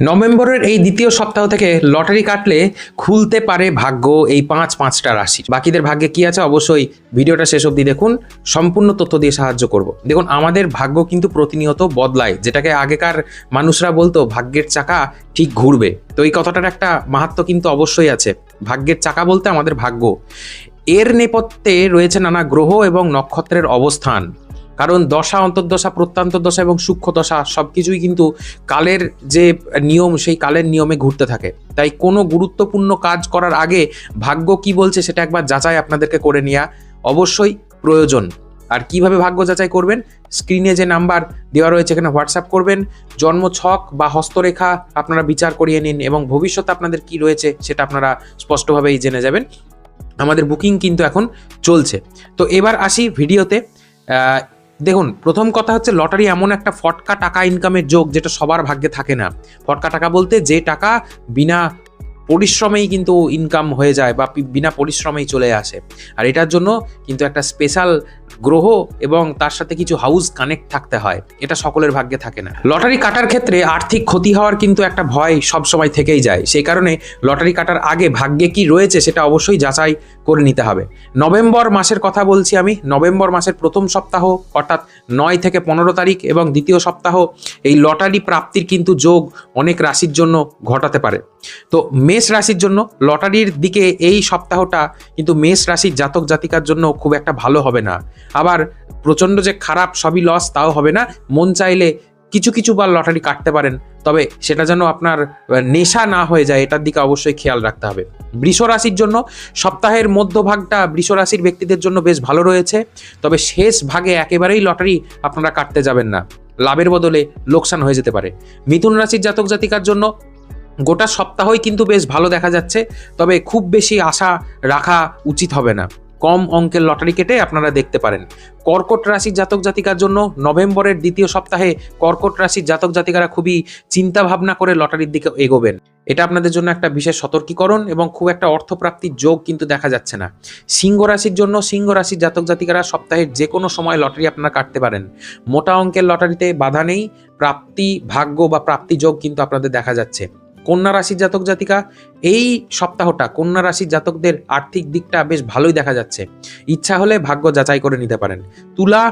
নভেম্বরের এই দ্বিতীয় সপ্তাহ থেকে লটারি কাটলে খুলতে পারে ভাগ্য এই পাঁচ পাঁচটা রাশি। বাকিদের ভাগ্যে কি আছে? অবশ্যই ভিডিওটা শেষ অবধি দেখুন। সম্পূর্ণ তথ্য দিয়ে সাহায্য করব। দেখুন, আমাদের ভাগ্য কিন্তু প্রতিনিয়ত বদলায়। যেটাকে আগেকার মানুষরা বলতো, ভাগ্যের চাকা ঠিক ঘুরবে। তো এই কথাটার একটা মাহাত্ম কিন্তু অবশ্যই আছে। ভাগ্যের চাকা বলতে আমাদের ভাগ্য। এর নেপথ্যে রয়েছে নানা গ্রহ এবং নক্ষত্রের অবস্থান। কারণ দশা, অন্তর্দশা প্রত্যন্তর্দশা এবং সূক্ষ্ম দশা সব কিছুই কিন্তু কালের যে নিয়ম, সেই কালের নিয়মে ঘুরতে থাকে। তাই কোনো গুরুত্বপূর্ণ কাজ করার আগে ভাগ্য কি বলছে সেটা একবার যাচাই আপনাদেরকে করে নেওয়া অবশ্যই প্রয়োজন। আর কীভাবে ভাগ্য যাচাই করবেন? স্ক্রিনে যে নাম্বার দেওয়া রয়েছে এখানে হোয়াটসঅ্যাপ করবেন। জন্ম ছক বা হস্তরেখা আপনারা বিচার করিয়ে নিন এবং ভবিষ্যতে আপনাদের কি রয়েছে সেটা আপনারা স্পষ্টভাবেই জেনে যাবেন। আমাদের বুকিং কিন্তু এখন চলছে। তো এবার আসি ভিডিওতে। দেখুন, প্রথম কথা হচ্ছে লটারি এমন একটা ফটকা টাকা ইনকামের যোগ যেটা সবার ভাগ্যে থাকে না। ফটকা টাকা বলতে যে টাকা বিনা পরিশ্রমেই কিন্তু ইনকাম হয়ে যায় বা বিনা পরিশ্রমেই চলে আসে। আর এটার জন্য কিন্তু একটা স্পেশাল গ্রহ এবং তার সাথে কিছু হাউস কানেক্ট থাকতে হয়। এটা সকলের ভাগ্যে থাকে না। লটারি কাটার ক্ষেত্রে আর্থিক ক্ষতি হওয়ার কিন্তু একটা ভয় সবসময় থেকেই যায়। সেই কারণে লটারি কাটার আগে ভাগ্যে কি রয়েছে সেটা অবশ্যই যাচাই করে নিতে হবে। নভেম্বর মাসের কথা বলছি আমি। নভেম্বর মাসের প্রথম সপ্তাহ অর্থাৎ নয় থেকে পনেরো তারিখ এবং দ্বিতীয় সপ্তাহ এই লটারি প্রাপ্তির কিন্তু যোগ অনেক রাশির জন্য ঘটাতে পারে। তো মেষ রাশির জন্য লটারির দিকে এই সপ্তাহটা কিন্তু মেষ রাশির জাতক জাতিকার জন্য খুব একটা ভালো হবে না। আবার প্রচণ্ড যে খারাপ সবই লস তাও হবে না। মন চাইলে কিছু কিছু বার লটারি কাটতে পারেন, তবে সেটা যেন আপনার নেশা না হয়ে যায়, এটার দিকে অবশ্যই খেয়াল রাখতে হবে। বৃষ রাশির জন্য সপ্তাহের মধ্যভাগটা বৃষ রাশির ব্যক্তিদের জন্য বেশ ভালো রয়েছে, তবে শেষ ভাগে একেবারেই লটারি আপনারা কাটতে যাবেন না। লাভের বদলে লোকসান হয়ে যেতে পারে। মিথুন রাশির জাতক জাতিকার জন্য গোটা সপ্তাহই কিন্তু বেশ ভালো দেখা যাচ্ছে, তবে খুব বেশি আশা রাখা উচিত হবে না। কম অঙ্কের লটারি কেটে আপনারা দেখতে পারেন। কর্কট রাশির জাতক জাতিকার জন্য নভেম্বরের দ্বিতীয় সপ্তাহে কর্কট রাশির জাতক জাতিকারা খুবই চিন্তা ভাবনা করে লটারির দিকে এগোবেন। এটা আপনাদের জন্য একটা বিশেষ সতর্কীকরণ এবং খুব একটা অর্থপ্রাপ্তির যোগ কিন্তু দেখা যাচ্ছে না। সিংহ রাশির জন্য সিংহ রাশির জাতক জাতিকারা সপ্তাহের যে কোনো সময় লটারি আপনারা কাটতে পারেন। মোটা অঙ্কের লটারিতে বাধা নেই, প্রাপ্তি ভাগ্য বা প্রাপ্তি যোগ কিন্তু আপনাদের দেখা যাচ্ছে। কন্যা রাশির জাতক জাতিকা, এই সপ্তাহটা কন্যা রাশির জাতকদের আর্থিক দিকটা বেশ ভালোই দেখা যাচ্ছে। ইচ্ছা হলে ভাগ্য যাচাই করে নিতে পারেন। তুলা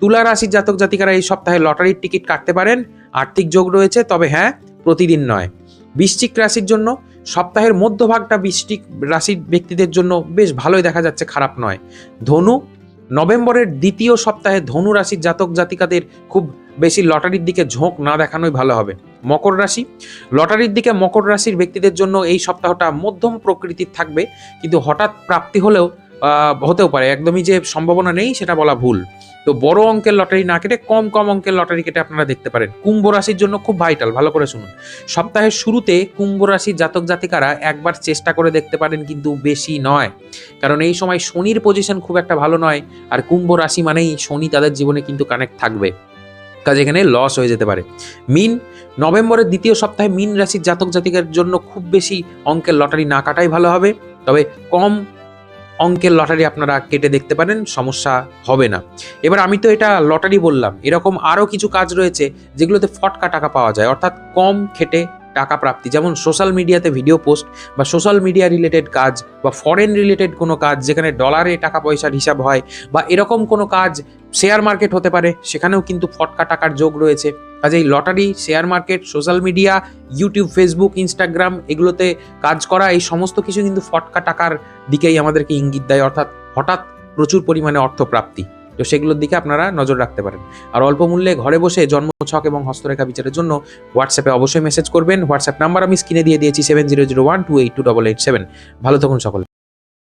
তুলা রাশির জাতক জাতিকারা এই সপ্তাহে লটারির টিকিট কাটতে পারেন। আর্থিক যোগ রয়েছে, তবে হ্যাঁ প্রতিদিন নয়। বৃশ্চিক রাশির জন্য সপ্তাহের মধ্যভাগটা বৃষ্টিক রাশির ব্যক্তিদের জন্য বেশ ভালোই দেখা যাচ্ছে, খারাপ নয়। ধনু, নভেম্বরের দ্বিতীয় সপ্তাহে ধনু রাশির জাতক জাতিকাদের খুব বেশি লটারির দিকে ঝোঁক না দেখানোই ভালো হবে। মকর রাশি। লটারির দিকে মকর রাশির ব্যক্তিদের জন্য এই সপ্তাহটা মধ্যম প্রকৃতির থাকবে, কিন্তু হঠাৎ প্রাপ্তি হলেও হতেও পারে। একদমই যে সম্ভাবনা নেই, সেটা বলা ভুল। তো বড় অঙ্কের লটারি না কেটে কম কম অঙ্কের লটারি কেটে আপনারা দেখতে পারেন। কুম্ভ রাশির জন্য খুব ভাইটাল ভালো করে শুনুন। সপ্তাহের শুরুতে কুম্ভ রাশির জাতক জাতিকারা একবার চেষ্টা করে দেখতে পারেন, কিন্তু বেশি নয়। কারণ এই সময় শনির পজিশন খুব একটা ভালো নয়, আর কুম্ভ রাশি মানেই শনি তাদের জীবনে কিন্তু কানেক্ট থাকবে। কাজে এখানে লস হয়ে যেতে পারে। মিন, নভেম্বরের দ্বিতীয় সপ্তাহে মিন রাশির জাতক জাতিকার জন্য খুব বেশি অঙ্কের লটারি না কাটাই ভালো হবে। তবে কম অঙ্কের লটারি আপনারা কেটে দেখতে পারেন, সমস্যা হবে না। এবার আমি তো এটা লটারি বললাম। এরকম আরও কিছু কাজ রয়েছে যেগুলোতে ফটকা টাকা পাওয়া যায়। অর্থাৎ কম খেটে টাকা প্রাপ্তি। যেমন সোশ্যাল মিডিয়াতে ভিডিও পোস্ট বা সোশ্যাল মিডিয়া রিলেটেড কাজ বা ফরেন রিলেটেড কোনো কাজ যেখানে ডলারে টাকা পয়সার হিসাব হয় বা এরকম কোনো কাজ শেয়ার মার্কেট হতে পারে, সেখানেও কিন্তু ফটকা টাকার যোগ রয়েছে। কাজেই lottery share market social media YouTube Facebook Instagram এগুলোতে কাজ করা, এই সমস্ত কিছু কিন্তু ফটকা টাকার দিকেই আমাদেরকে ইঙ্গিত দেয়। অর্থাৎ হঠাৎ প্রচুর পরিমাণে অর্থ প্রাপ্তি তো সেগুলোর দিকে আপনারা নজর রাখতে পারেন। আর অল্প মূল্যে ঘরে বসে জন্ম, ছক এবং হস্তরেখা বিচারের জন্য হোয়াটসঅ্যাপে অবশ্যই মেসেজ করবেন। হোয়াটসঅ্যাপ নাম্বার আমি স্ক্রিনে দিয়ে দিয়েছি seven zero zero one two eight two double eight seven ভালো থাকুন সকলে।